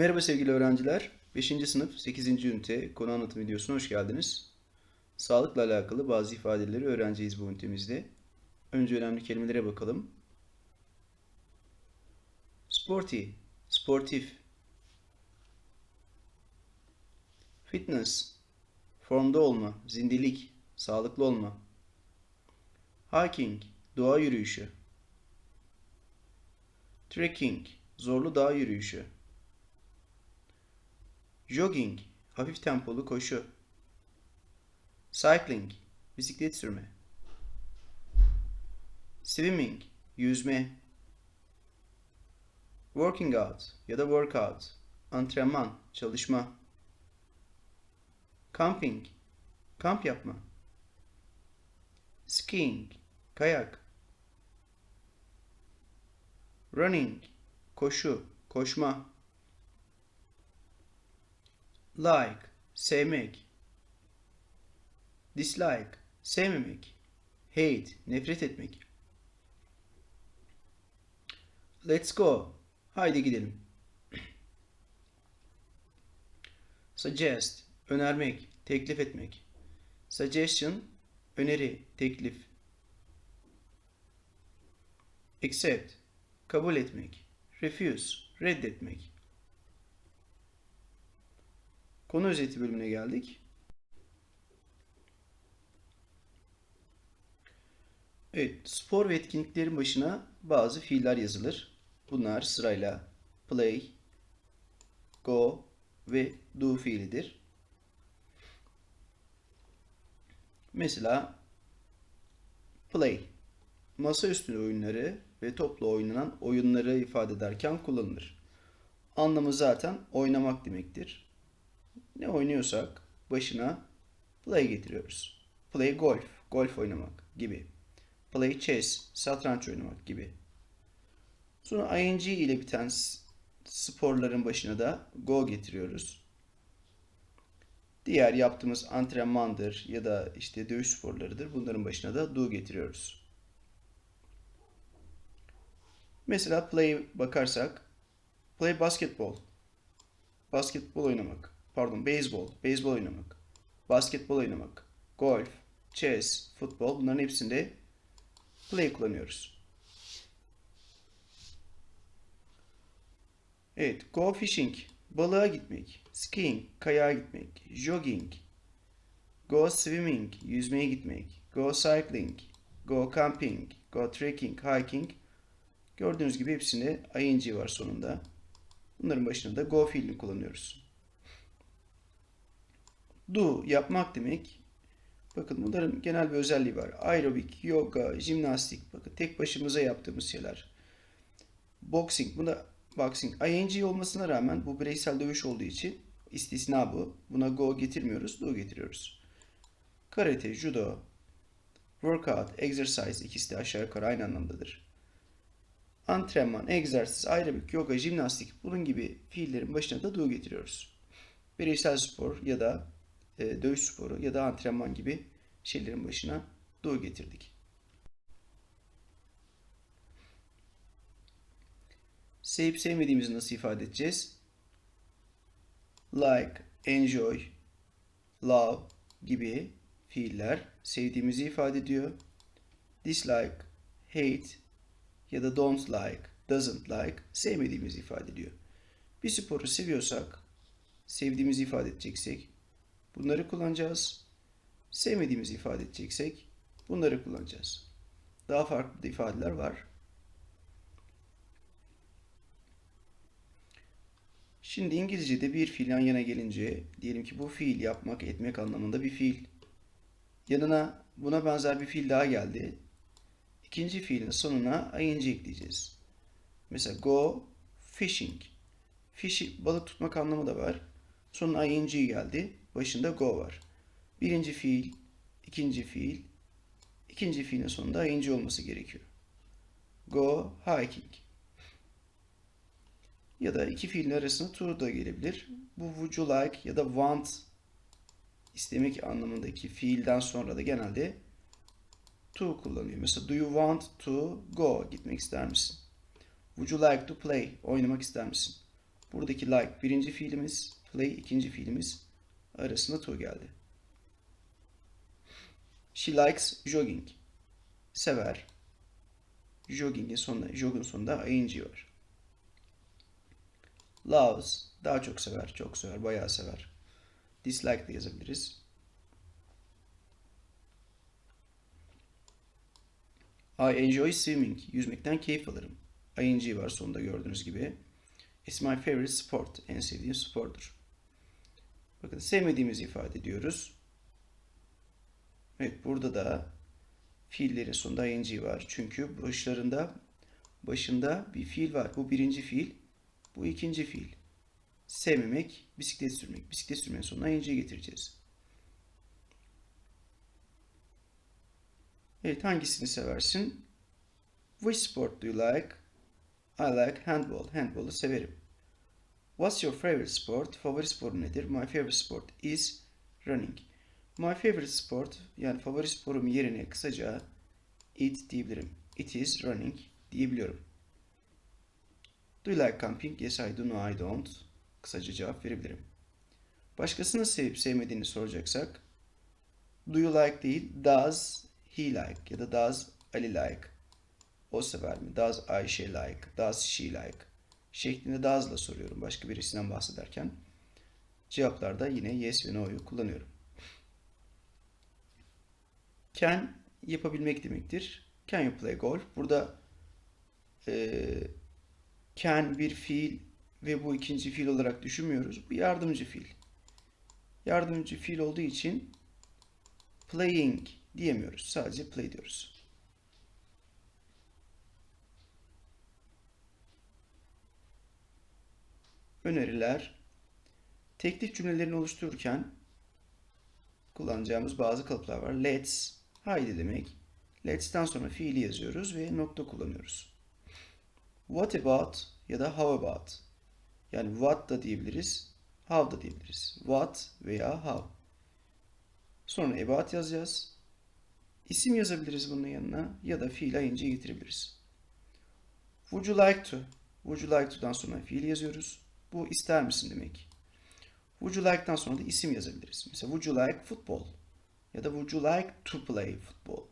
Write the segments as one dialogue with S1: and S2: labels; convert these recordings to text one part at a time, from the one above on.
S1: Merhaba sevgili öğrenciler. 5. sınıf 8. ünite konu anlatım videosuna hoş geldiniz. Sağlıkla alakalı bazı ifadeleri öğreneceğiz bu ünitemizde. Önce önemli kelimelere bakalım. Sporty, sportif. Fitness, formda olma, zindelik, sağlıklı olma. Hiking, doğa yürüyüşü. Trekking, zorlu dağ yürüyüşü. Jogging, hafif tempolu koşu. Cycling, bisiklet sürme. Swimming, yüzme. Working out ya da workout, antrenman, çalışma. Camping, kamp yapma. Skiing, kayak. Running, koşu, koşma. Like, sevmek. Dislike, sevmemek. Hate, nefret etmek. Let's go. Haydi gidelim. Suggest, önermek, teklif etmek. Suggestion, öneri, teklif. Accept, kabul etmek. Refuse, reddetmek. Konu özeti bölümüne geldik. Evet, spor ve etkinliklerin başına bazı fiiller yazılır. Bunlar sırayla play, go ve do fiilidir. Mesela play, masaüstü oyunları ve toplu oynanan oyunları ifade ederken kullanılır. Anlamı zaten oynamak demektir ne oynuyorsak başına play getiriyoruz. Play golf, golf oynamak gibi. Play chess, satranç oynamak gibi. Sonra ing ile biten sporların başına da go getiriyoruz. Diğer yaptığımız antrenmandır ya da işte dövüş sporlarıdır. Bunların başına da do getiriyoruz. Mesela play bakarsak play basketball. Basketbol oynamak pardon beyzbol, beyzbol oynamak, basketbol oynamak, golf, chess, futbol bunların hepsinde play kullanıyoruz. Evet, go fishing, balığa gitmek, skiing, kayağa gitmek, jogging, go swimming, yüzmeye gitmek, go cycling, go camping, go trekking, hiking. Gördüğünüz gibi hepsinde ing var sonunda. Bunların başında da go fiilini kullanıyoruz. Do yapmak demek. Bakın bunların genel bir özelliği var. Aerobik, yoga, jimnastik. Bakın tek başımıza yaptığımız şeyler. Boxing, buna boxing. ING olmasına rağmen bu bireysel dövüş olduğu için istisna bu. Buna go getirmiyoruz, do getiriyoruz. Karate, judo, workout, exercise ikisi de aşağı yukarı aynı anlamdadır. Antrenman, egzersiz, aerobik, yoga, jimnastik bunun gibi fiillerin başına da do getiriyoruz. Bireysel spor ya da e, dövüş sporu ya da antrenman gibi şeylerin başına do getirdik. Sevip sevmediğimizi nasıl ifade edeceğiz? Like, enjoy, love gibi fiiller sevdiğimizi ifade ediyor. Dislike, hate ya da don't like, doesn't like sevmediğimizi ifade ediyor. Bir sporu seviyorsak, sevdiğimizi ifade edeceksek Bunları kullanacağız. Sevmediğimizi ifade edeceksek bunları kullanacağız. Daha farklı ifadeler var. Şimdi İngilizce'de bir fiil yan yana gelince diyelim ki bu fiil yapmak, etmek anlamında bir fiil. Yanına buna benzer bir fiil daha geldi. İkinci fiilin sonuna ing ekleyeceğiz. Mesela go fishing. Fish, balık tutmak anlamı da var. Sonuna ing geldi. Başında go var. Birinci fiil, ikinci fiil, ikinci fiilin sonunda ing olması gerekiyor. Go hiking. Ya da iki fiilin arasında to da gelebilir. Bu would you like ya da want istemek anlamındaki fiilden sonra da genelde to kullanıyor. Mesela do you want to go? Gitmek ister misin? Would you like to play? Oynamak ister misin? Buradaki like birinci fiilimiz, play ikinci fiilimiz arasında to geldi. She likes jogging. Sever. Jogging'in sonunda, jogging sonunda ing var. Loves. Daha çok sever, çok sever, bayağı sever. Dislike de yazabiliriz. I enjoy swimming. Yüzmekten keyif alırım. ing var sonunda gördüğünüz gibi. It's my favorite sport. En sevdiğim spordur. Bakın sevmediğimizi ifade ediyoruz. Evet burada da fiillerin sonunda ing var. Çünkü başlarında başında bir fiil var. Bu birinci fiil. Bu ikinci fiil. Sevmemek, bisiklet sürmek. Bisiklet sürmenin sonuna ing getireceğiz. Evet hangisini seversin? Which sport do you like? I like handball. Handball'u severim. What's your favorite sport? Favori sporun nedir? My favorite sport is running. My favorite sport yani favori sporum yerine kısaca it diyebilirim. It is running diyebiliyorum. Do you like camping? Yes I do. No I don't. Kısaca cevap verebilirim. Başkasının sevip sevmediğini soracaksak do you like değil does he like ya da does Ali like o sever mi? Does Ayşe like? Does she like? Şeklinde does'la soruyorum başka birisinden bahsederken. Cevaplarda yine yes ve no'yu kullanıyorum. Can yapabilmek demektir. Can you play golf? Burada e, can bir fiil ve bu ikinci fiil olarak düşünmüyoruz. Bu yardımcı fiil. Yardımcı fiil olduğu için playing diyemiyoruz. Sadece play diyoruz. Öneriler. Teklif cümlelerini oluştururken kullanacağımız bazı kalıplar var. Let's, haydi demek. Let's'ten sonra fiili yazıyoruz ve nokta kullanıyoruz. What about ya da how about. Yani what da diyebiliriz, how da diyebiliriz. What veya how. Sonra about yazacağız. İsim yazabiliriz bunun yanına ya da fiil ing getirebiliriz. Would you like to? Would you like to'dan sonra fiil yazıyoruz. Bu ister misin demek. Would you like'tan sonra da isim yazabiliriz. Mesela would you like football? Ya da would you like to play football?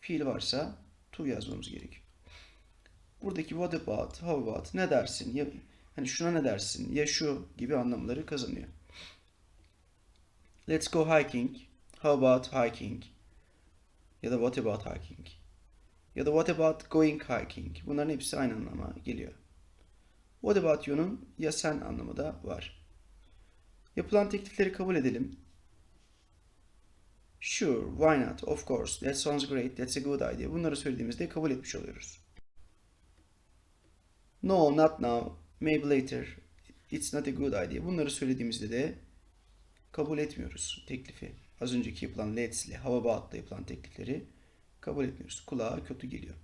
S1: Fiil varsa to yazmamız gerekiyor. Buradaki what about, how about, ne dersin, ya, hani şuna ne dersin, ya şu gibi anlamları kazanıyor. Let's go hiking. How about hiking? Ya da what about hiking? Ya da what about going hiking? Bunların hepsi aynı anlama geliyor. What about you'nun ya sen anlamı da var. Yapılan teklifleri kabul edelim. Sure, why not? Of course, that sounds great, that's a good idea. Bunları söylediğimizde kabul etmiş oluyoruz. No, not now, maybe later, it's not a good idea. Bunları söylediğimizde de kabul etmiyoruz teklifi. Az önceki yapılan let's ile, how about'la yapılan teklifleri kabul etmiyoruz. Kulağa kötü geliyor.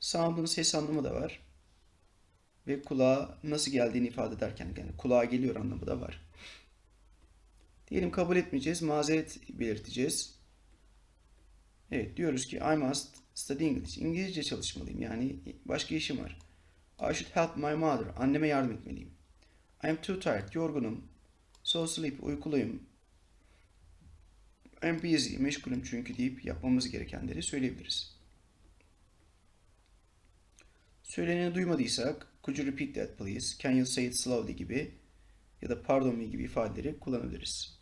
S1: Sound'un ses anlamı da var. Ve kulağa nasıl geldiğini ifade ederken yani kulağa geliyor anlamı da var. Diyelim kabul etmeyeceğiz. Mazeret belirteceğiz. Evet diyoruz ki I must study English. İngilizce çalışmalıyım. Yani başka işim var. I should help my mother. Anneme yardım etmeliyim. I am too tired. Yorgunum. So sleep. Uykuluyum. I am busy. Meşgulüm çünkü deyip yapmamız gerekenleri söyleyebiliriz. Söyleneni duymadıysak could you repeat that please? Can you say it slowly gibi ya da pardon me gibi ifadeleri kullanabiliriz.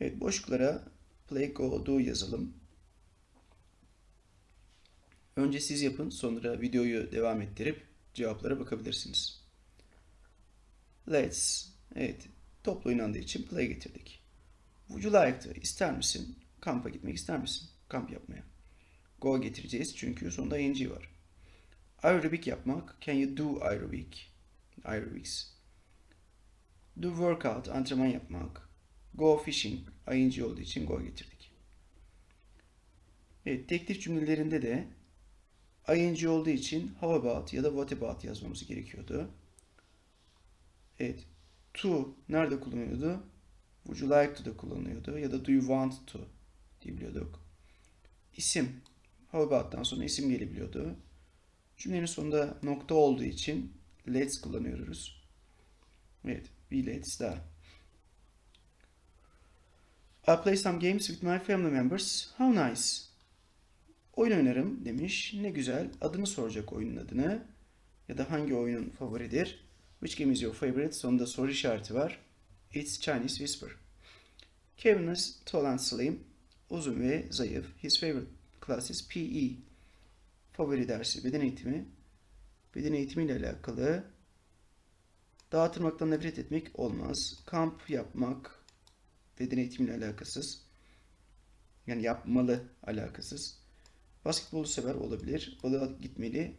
S1: Evet boşluklara play, go, do yazalım. Önce siz yapın sonra videoyu devam ettirip cevaplara bakabilirsiniz. Let's. Evet toplu oynandığı için play getirdik. Would you like to? İster misin? Kampa gitmek ister misin? Kamp yapmaya. Go getireceğiz çünkü sonunda ing var. Aerobik yapmak. Can you do aerobic? Aerobics. Do workout. Antrenman yapmak. Go fishing. ing olduğu için go getirdik. Evet, teklif cümlelerinde de ing olduğu için how about ya da what about yazmamız gerekiyordu. Evet. To nerede kullanıyordu? Would you like to da kullanıyordu ya da do you want to diyebiliyorduk. İsim. How about'tan sonra isim gelebiliyordu. Cümlenin sonunda nokta olduğu için let's kullanıyoruz. Evet. Bir let's daha. I play some games with my family members. How nice. Oyun oynarım demiş. Ne güzel. Adını soracak oyunun adını. Ya da hangi oyunun favoridir? Which game is your favorite? Sonunda soru işareti var. It's Chinese Whisper. Kevin is tall and slim. Uzun ve zayıf. His favorite class is PE. Favori dersi beden eğitimi. Beden eğitimiyle alakalı. Dağa tırmaktan nefret etmek olmaz. Kamp yapmak beden eğitimiyle alakasız. Yani yapmalı alakasız. Basketbolu sever olabilir. Balığa gitmeli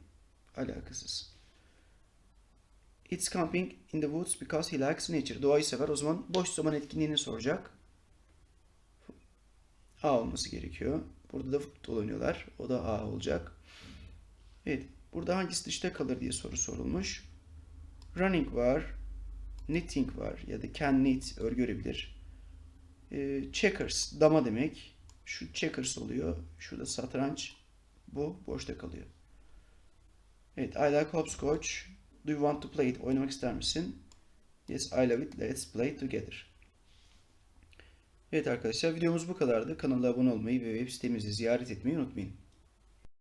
S1: alakasız. It's camping in the woods because he likes nature. Doğayı sever. O zaman boş zaman etkinliğini soracak. A olması gerekiyor. Burada da futbol oynuyorlar. O da A olacak. Evet. Burada hangisi dışta kalır diye soru sorulmuş. Running var. Knitting var. Ya da can knit örgü örebilir. Ee, checkers dama demek. Şu checkers oluyor. Şurada satranç. Bu boşta kalıyor. Evet. I like hopscotch. Do you want to play it? Oynamak ister misin? Yes, I love it. Let's play together. Evet arkadaşlar videomuz bu kadardı. Kanala abone olmayı ve web sitemizi ziyaret etmeyi unutmayın.